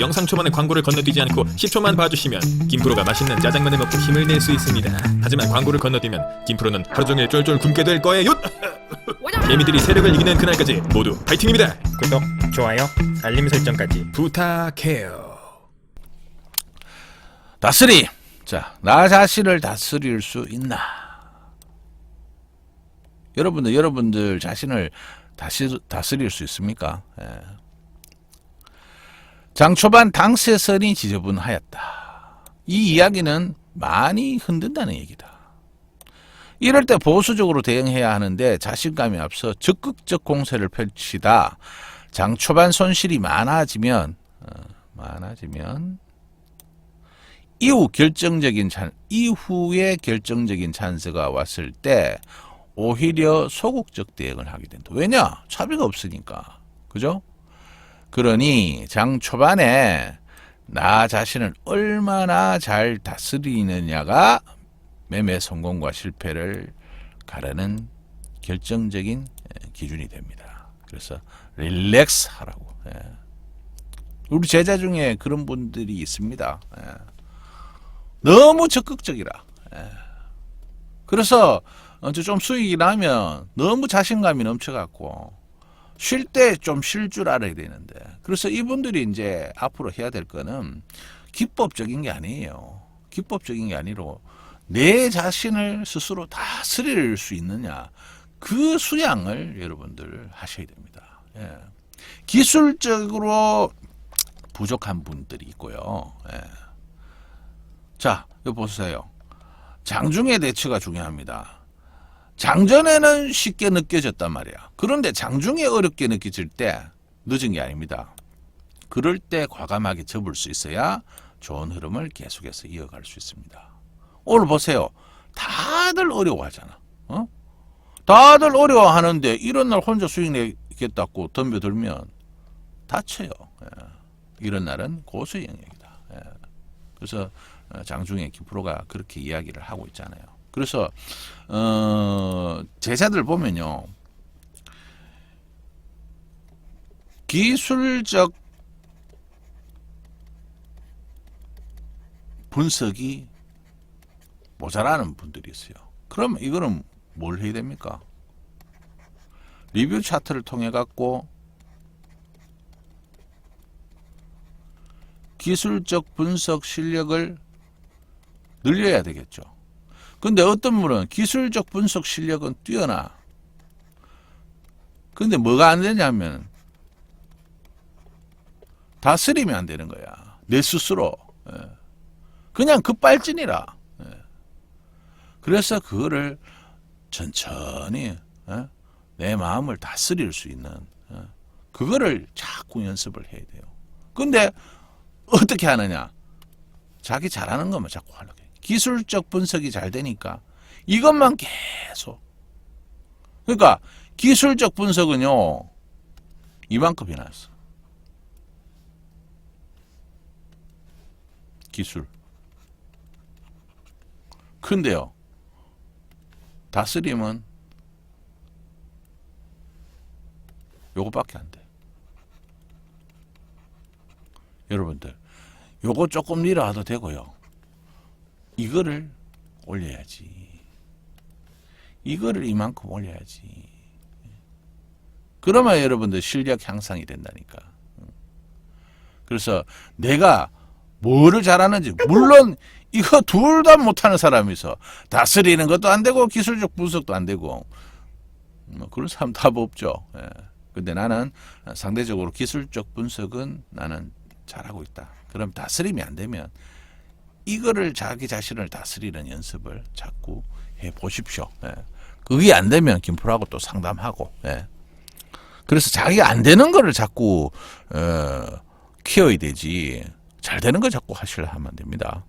영상 초반에 광고를 건너뛰지 않고 10초만 봐주시면 김프로가 맛있는 짜장면을 먹고 힘을 낼 수 있습니다. 하지만 광고를 건너뛰면 김프로는 하루 종일 쫄쫄 굶게 될 거예요. 개미들이 세력을 이기는 그날까지 모두 파이팅입니다. 구독, 좋아요, 알림 설정까지 부탁해요. 다스리. 자, 나 자신을 다스릴 수 있나? 여러분들, 여러분들 자신을 다스, 다스릴 수 있습니까? 예. 장 초반 당세선이 지저분하였다. 이 이야기는 많이 흔든다는 얘기다. 이럴 때 보수적으로 대응해야 하는데 자신감이 앞서 적극적 공세를 펼치다 장 초반 손실이 많아지면 어, 많아지면 이후 결정적인 찬 이후에 결정적인 찬스가 왔을 때 오히려 소극적 대응을 하게 된다. 왜냐? 차비가 없으니까. 그죠? 그러니 장 초반에 나 자신을 얼마나 잘 다스리느냐가 매매 성공과 실패를 가르는 결정적인 예, 기준이 됩니다. 그래서 릴렉스 하라고. 예. 우리 제자 중에 그런 분들이 있습니다. 예. 너무 적극적이라. 예. 그래서 어, 좀 수익이 나면 너무 자신감이 넘쳐갖고 쉴 때 좀 쉴 줄 알아야 되는데 그래서 이분들이 이제 앞으로 해야 될 거는 기법적인 게 아니에요. 기법적인 게 아니로 내 자신을 스스로 다스릴 수 있느냐 그 수양을 여러분들 하셔야 됩니다. 예. 기술적으로 부족한 분들이 있고요. 예. 자, 여기 보세요. 장중의 대처가 중요합니다. 장전에는 쉽게 느껴졌단 말이야. 그런데 장중에 어렵게 느껴질 때 늦은 게 아닙니다. 그럴 때 과감하게 접을 수 있어야 좋은 흐름을 계속해서 이어갈 수 있습니다. 오늘 보세요. 다들 어려워하잖아. 어? 다들 어려워하는데 이런 날 혼자 수익 내겠다고 덤벼들면 다쳐요. 예. 이런 날은 고수의 영역이다. 예. 그래서 어, 장중에 김프로가 그렇게 이야기를 하고 있잖아요. 그래서 어, 제자들 보면요. 기술적 분석이 모자라는 분들이 있어요. 그럼 이거는 뭘 해야 됩니까? 리뷰 차트를 통해 갖고 기술적 분석 실력을 늘려야 되겠죠. 근데 어떤 분은 기술적 분석 실력은 뛰어나. 근데 뭐가 안 되냐면 다스리면 안 되는 거야. 내 스스로. 예. 그냥 급발진이라. 예. 그래서 그거를 천천히 예? 내 마음을 다스릴 수 있는 예? 그거를 자꾸 연습을 해야 돼요. 근데 어떻게 하느냐? 자기 잘하는 것만 자꾸 하려고 해. 기술적 분석이 잘 되니까 이것만 계속. 그러니까 기술적 분석은요 이만큼이 나왔어. 기술. 근데요 다스림은 요거밖에 안 돼. 여러분들 요거 조금 밀어도 되고요. 이거를 올려야지. 이거를 이만큼 올려야지. 그러면 여러분들 실력 향상이 된다니까. 그래서 내가 뭐를 잘하는지 물론 이거 둘 다 못하는 사람이 있어. 다스리는 것도 안 되고 기술적 분석도 안 되고 뭐 그런 사람 답 없죠. 예. 근데 나는 상대적으로 기술적 분석은 나는 잘하고 있다. 그럼 다스림이 안 되면 이거를 자기 자신을 다스리는 연습을 자꾸 해 보십시오. 예. 그게 안 되면 김프로하고 또 상담하고. 예. 그래서 자기가 안 되는 거를 자꾸 어, 키워야 되지. 잘 되는 거 자꾸 하시려 하면 됩니다.